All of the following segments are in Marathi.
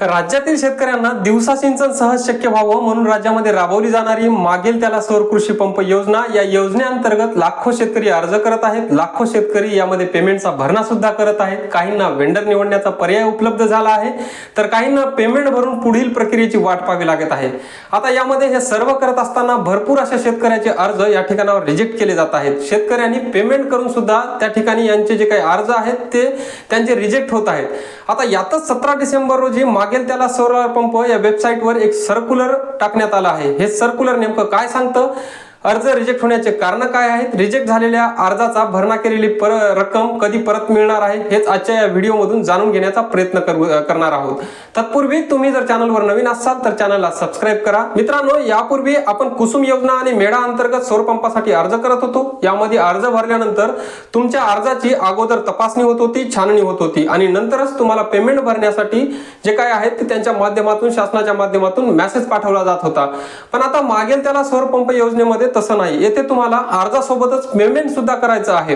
राज्यातील शेतकऱ्यांना दिवसा सिंचन सहज शक्य व्हावं म्हणून राज्यामध्ये राबवली जाणारी मागेल त्याला सौर कृषी पंप योजना या योजनेअंतर्गत लाखो शेतकरी अर्ज करत आहेत. लाखो शेतकरी यामध्ये पेमेंटचा भरणा सुद्धा करत आहेत. काहींना वेंडर निवडण्याचा पर्याय उपलब्ध झाला आहे. तर काहींना पेमेंट भरून पुढील प्रक्रियेची वाट पाहावी लागत आहे. आता यामध्ये हे सर्व करत असताना भरपूर अशा शेतकऱ्याचे अर्ज या ठिकाणावर रिजेक्ट केले जात आहेत. शेतकऱ्यांनी पेमेंट करून सुद्धा त्या ठिकाणी यांचे जे काही अर्ज आहेत ते त्यांचे रिजेक्ट होत आहेत. आता यातच सतरा डिसेंबर रोजी लागेल त्याला सोलार पंप या वेबसाईटवर एक सर्क्युलर टाकण्यात आलं आहे. हे सर्क्युलर नेमकं काय सांगतं? अर्ज रिजेक्ट होण्याचे कारण काय आहेत? रिजेक्ट झालेल्या अर्जाचा भरणा केलेली पर रक्कम कधी परत मिळणार आहे? हेच आजच्या या व्हिडिओमधून जाणून घेण्याचा प्रयत्न करणार आहोत. तत्पूर्वी तुम्ही जर चॅनलवर नवीन असाल तर चॅनलला सबस्क्राईब करा. मित्रांनो यापूर्वी आपण कुसुम योजना आणि मेळा अंतर्गत सौरपंपासाठी अर्ज करत होतो. यामध्ये अर्ज भरल्यानंतर तुमच्या अर्जाची अगोदर तपासणी होत होती छाननी होत होती आणि नंतरच तुम्हाला पेमेंट भरण्यासाठी जे काय आहेत ते त्यांच्या माध्यमातून शासनाच्या माध्यमातून मेसेज पाठवला जात होता. पण आता मागेल त्याला सौरपंप योजनेमध्ये तसं नाही. येथे तुम्हाला अर्जासोबतच पेमेंट सुद्धा करायचं आहे.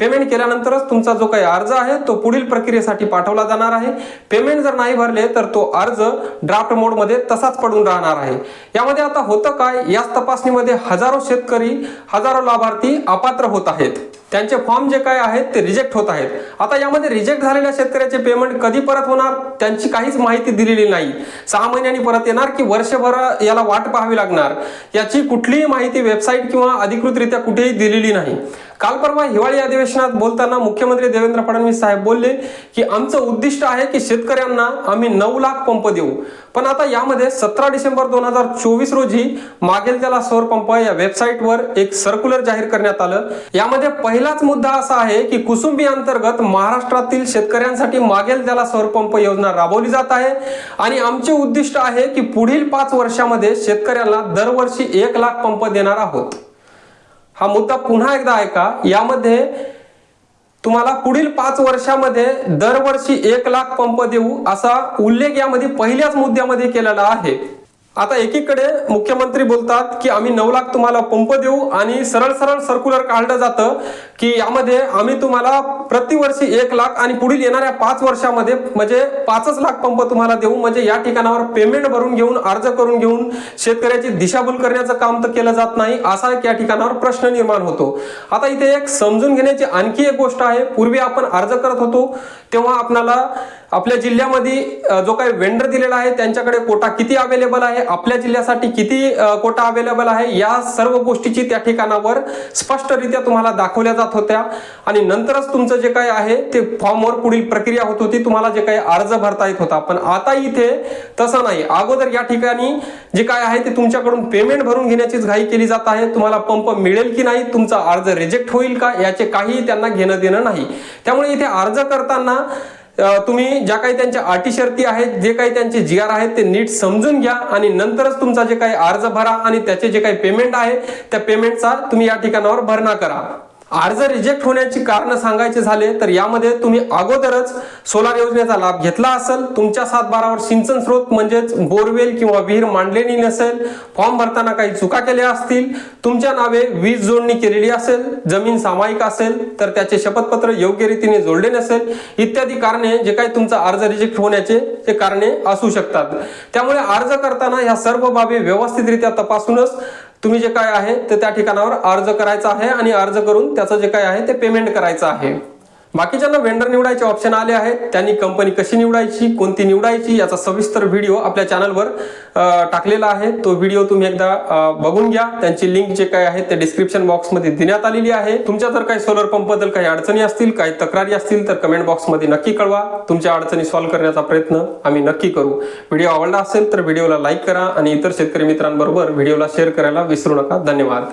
पेमेंट केल्यानंतरच तुमचा जो काही अर्ज आहे तो पुढील प्रक्रियेसाठी पाठवला जाणार आहे. पेमेंट जर नाही भरले तर तो अर्ज ड्राफ्ट मोडमध्ये तसाच पडून राहणार आहे. यामध्ये आता होतं काय? याच तपासणीमध्ये हजारो शेतकरी हजारो लाभार्थी अपात्र होत आहेत. त्यांचे फॉर्म जे काय आहेत ते रिजेक्ट होत आहेत. आता यामध्ये रिजेक्ट झालेल्या शेतकऱ्याचे पेमेंट कधी परत होणार त्यांची काहीच माहिती दिलेली नाही. सहा महिन्यांनी परत येणार की वर्षभर याला वाट पाहावी लागणार? याची कुठलीही माहिती वेबसाईट किंवा अधिकृतरित्या कुठेही दिलेली नाही. काल परवा हिवाळी अधिवेशनात बोलताना मुख्यमंत्री देवेंद्र फडणवीस साहेब बोलले की आमचं उद्दिष्ट आहे की शेतकऱ्यांना आम्ही नऊ लाख पंप देऊ. पण आता यामध्ये सतरा डिसेंबर दोन हजार चोवीस रोजी मागेल त्याला सौर पंप या वेबसाईटवर एक सर्क्युलर जाहीर करण्यात आलं. यामध्ये पहिलाच मुद्दा असा आहे की कुसुंबी अंतर्गत महाराष्ट्रातील शेतकऱ्यांसाठी मागेल त्याला सौर पंप योजना राबवली जात आहे. आणि आमचे उद्दिष्ट आहे की पुढील पाच वर्षामध्ये शेतकऱ्यांना दरवर्षी एक लाख पंप देणार आहोत. हा मुद्दा पुन्हा एकदा ऐका. यामध्ये तुम्हाला पुढील पाच वर्षामध्ये दरवर्षी एक लाख पंप देऊ असा उल्लेख यामध्ये पहिल्याच मुद्द्यामध्ये केलेला आहे. आता एकीकडे मुख्यमंत्री बोलतात की आम्ही नऊ लाख तुम्हाला पंप देऊ आणि सरळ सरळ सर्क्युलर काढलं जातं की यामध्ये आम्ही तुम्हाला प्रतिवर्षी एक लाख आणि पुढील येणाऱ्या पाच वर्षामध्ये म्हणजे पाचच लाख पंप तुम्हाला देऊ. म्हणजे या ठिकाणावर पेमेंट भरून घेऊन अर्ज करून घेऊन शेतकऱ्याची दिशाभूल करण्याचं काम तर केलं जात नाही असा एक या ठिकाणावर प्रश्न निर्माण होतो. आता इथे एक समजून घेण्याची आणखी एक गोष्ट आहे. पूर्वी आपण अर्ज करत होतो तेव्हा आपल्याला आपल्या जिल्ह्यामध्ये जो काही वेंडर दिलेला आहे त्यांच्याकडे कोटा किती अवेलेबल आहे? आपल्या जिल्ह्यासाठी किती कोटा अवेलेबल आहे? या सर्व गोष्टीची त्या ठिकाणावर स्पष्टरित्या तुम्हाला दाखवल्या जात होत्या. आणि नंतरच तुमचं जे काही आहे ते फॉर्मवर पुढील प्रक्रिया होत होती. तुम्हाला जे काही अर्ज भरता येत होता. पण आता इथे तसं नाही. अगोदर या ठिकाणी जे काय आहे ते तुमच्याकडून पेमेंट भरून घेण्याचीच घाई केली जात आहे. तुम्हाला पंप मिळेल की नाही तुमचा अर्ज रिजेक्ट होईल का याचे काहीही त्यांना घेणं देणं नाही. त्यामुळे इथे अर्ज करताना तुम्ही ज्या काही त्यांच्या अटी शर्ती आहेत जे काही त्यांचे जी आर आहेत ते नीट समजून घ्या आणि नंतरच तुमचा जे काही अर्ज भरा आणि त्याचे जे काही पेमेंट आहे त्या पेमेंटचा तुम्ही या ठिकाणावर भरणा करा. अर्ज रिजेक्ट होण्याची कारण सांगायचे झाले तर यामध्ये तुम्ही अगोदरच सोलार योजनेचा लाभ घेतला असेल. तुमच्या सातबारावर सिंचन स्रोत म्हणजेच बोरवेल किंवा विहीर मांडलेली नसेल फॉर्म भरताना काही चुका केल्या असतील तुमच्या नावे वीज जोडणी केलेली असेल जमीन सामायिक असेल तर त्याचे शपथपत्र योग्य रीतीने जोडले नसेल इत्यादी कारणे जे काही तुमचा अर्ज रिजेक्ट होण्याचे ते कारणे असू शकतात. त्यामुळे अर्ज करताना ह्या सर्व बाबी व्यवस्थितरित्या तपासूनच तुम्ही जे काय आहे ते त्या ठिकाणावर अर्ज करायचा आहे आणि अर्ज करून त्याचं जे काय आहे ते पेमेंट करायचं आहे. बाकीच्यांना वेंडर निवडायचे ऑप्शन आले आहेत. त्यांनी कंपनी कशी निवडायची कोणती निवडायची याचा सविस्तर व्हिडिओ आपल्या चॅनलवर टाकलेला आहे. तो व्हिडिओ तुम्ही एकदा बघून घ्या. त्यांची लिंक जे काय आहे ते डिस्क्रिप्शन बॉक्समध्ये देण्यात आलेली आहे. तुमच्या जर काही सोलर पंपबद्दल काही अडचणी असतील काही तक्रारी असतील तर कमेंट बॉक्समध्ये नक्की कळवा. तुमच्या अडचणी सॉल्व्ह करण्याचा प्रयत्न आम्ही नक्की करू. व्हिडिओ आवडला असेल तर व्हिडिओला लाईक करा आणि इतर शेतकरी मित्रांबरोबर व्हिडिओला शेअर करायला विसरू नका. धन्यवाद.